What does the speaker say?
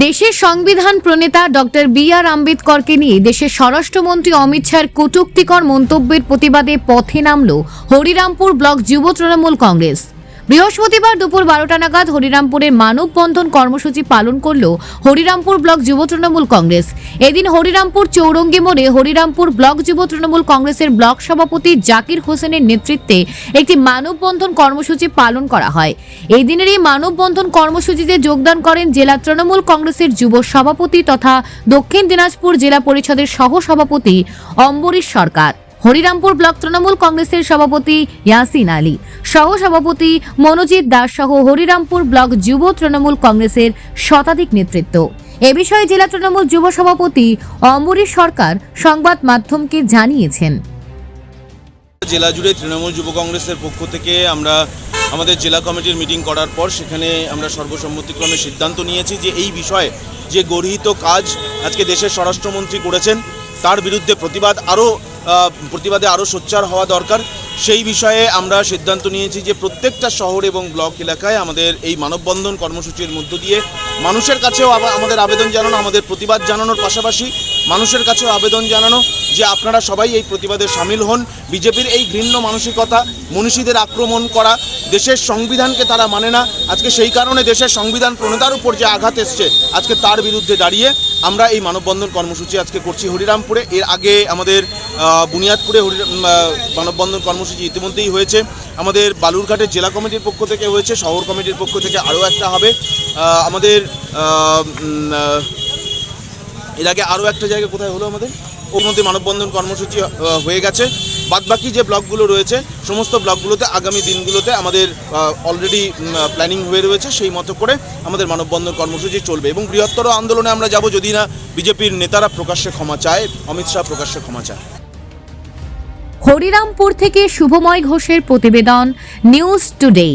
দেশের সংবিধান প্রণেতা doctor B আর আম্বেদকরকে নিয়ে দেশের স্বরাষ্ট্রমন্ত্রী অমিত শাহর কটুক্তিকর মন্তব্যের প্রতিবাদে পথে নামল হরিরামপুর ব্লক যুব তৃণমূল কংগ্রেস। বৃহস্পতিবার দুপুর বারোটা নাগাদ হরিরামপুরের মানববন্ধন কর্মসূচি পালন করল হরিরামপুর ব্লক যুব তৃণমূল কংগ্রেস। এদিন হরিরামপুর চৌরঙ্গি মোড়ে হরিরামপুর ব্লক যুব তৃণমূল কংগ্রেসের ব্লক সভাপতি জাকির হোসেনের নেতৃত্বে একটি মানববন্ধন কর্মসূচি পালন করা হয়। এই এই মানববন্ধন কর্মসূচিতে যোগদান করেন জেলা তৃণমূল কংগ্রেসের যুব সভাপতি তথা দক্ষিণ দিনাজপুর জেলা পরিষদের সহ সভাপতি অম্বরীশ সরকার। হরিরামপুর ব্লক তৃণমূল কংগ্রেসের সভাপতি ইয়াসিন আলী। সহ সভাপতি মনোজিৎ দাস সহ হরিরামপুর ব্লক যুব তৃণমূল কংগ্রেসের শতাধিক নেতৃত্ব। এ বিষয়ে জেলা তৃণমূল যুব সভাপতি অম্বরীশ সরকার সংবাদ মাধ্যমকে জানিয়েছেন। জেলা জুড়ে তৃণমূল যুব কংগ্রেসের পক্ষ থেকে আমরা আমাদের জেলা কমিটির মিটিং করার পর সেখানে আমরা সর্বসম্মতিক্রমে সিদ্ধান্ত নিয়েছি যে এই বিষয়ে যে গর্হিত কাজ আজকে দেশের স্বরাষ্ট্রমন্ত্রী করেছেন, তার বিরুদ্ধে প্রতিবাদ আরও প্রতিবাদে আরও সোচ্চার হওয়া দরকার। সেই বিষয়ে আমরা সিদ্ধান্ত নিয়েছি যে প্রত্যেকটা শহর এবং ব্লক এলাকায় আমাদের এই মানববন্ধন কর্মসূচির মধ্য দিয়ে মানুষের কাছেও আমাদের আবেদন জানানো, আমাদের প্রতিবাদ জানানোর পাশাপাশি মানুষের কাছেও আবেদন জানানো যে আপনারা সবাই এই প্রতিবাদে সামিল হন। বিজেপির এই ঘৃণ্য মানসিকতা, মনীষীদের আক্রমণ করা, দেশের সংবিধানকে তারা মানে না, আজকে সেই কারণে দেশের সংবিধান প্রণেতার উপর যে আঘাত এসছে, আজকে তার বিরুদ্ধে দাঁড়িয়ে আমরা এই মানববন্ধন কর্মসূচি আজকে করছি হরিরামপুরে। এর আগে আমাদের বুনিয়াদপুরে হরি মানববন্ধন কর্মসূচি ইতিমধ্যেই হয়েছে। আমাদের বালুরঘাটের জেলা কমিটির পক্ষ থেকে হয়েছে, শহর কমিটির পক্ষ থেকে আরও একটা হবে। আমাদের এর আগে আরও একটা জায়গা কোথায় হলো আমাদের? মধ্যে মানববন্ধন কর্মসূচি হয়ে গেছে। বাদবাকি যে ব্লকগুলো রয়েছে, সমস্ত ব্লকগুলোতে আগামী দিনগুলোতে আমাদের অলরেডি প্ল্যানিং হয়ে রয়েছে, সেই মতো করে আমাদের মানববন্ধন কর্মসূচি চলবে। এবং বৃহত্তর আন্দোলনে আমরা যাব যদি না, বিজেপির নেতারা প্রকাশ্যে ক্ষমা চায়, অমিত শাহ প্রকাশ্যে ক্ষমা চায়। হরিরামপুর থেকে শুভময় ঘোষের প্রতিবেদন নিউজ টুডে।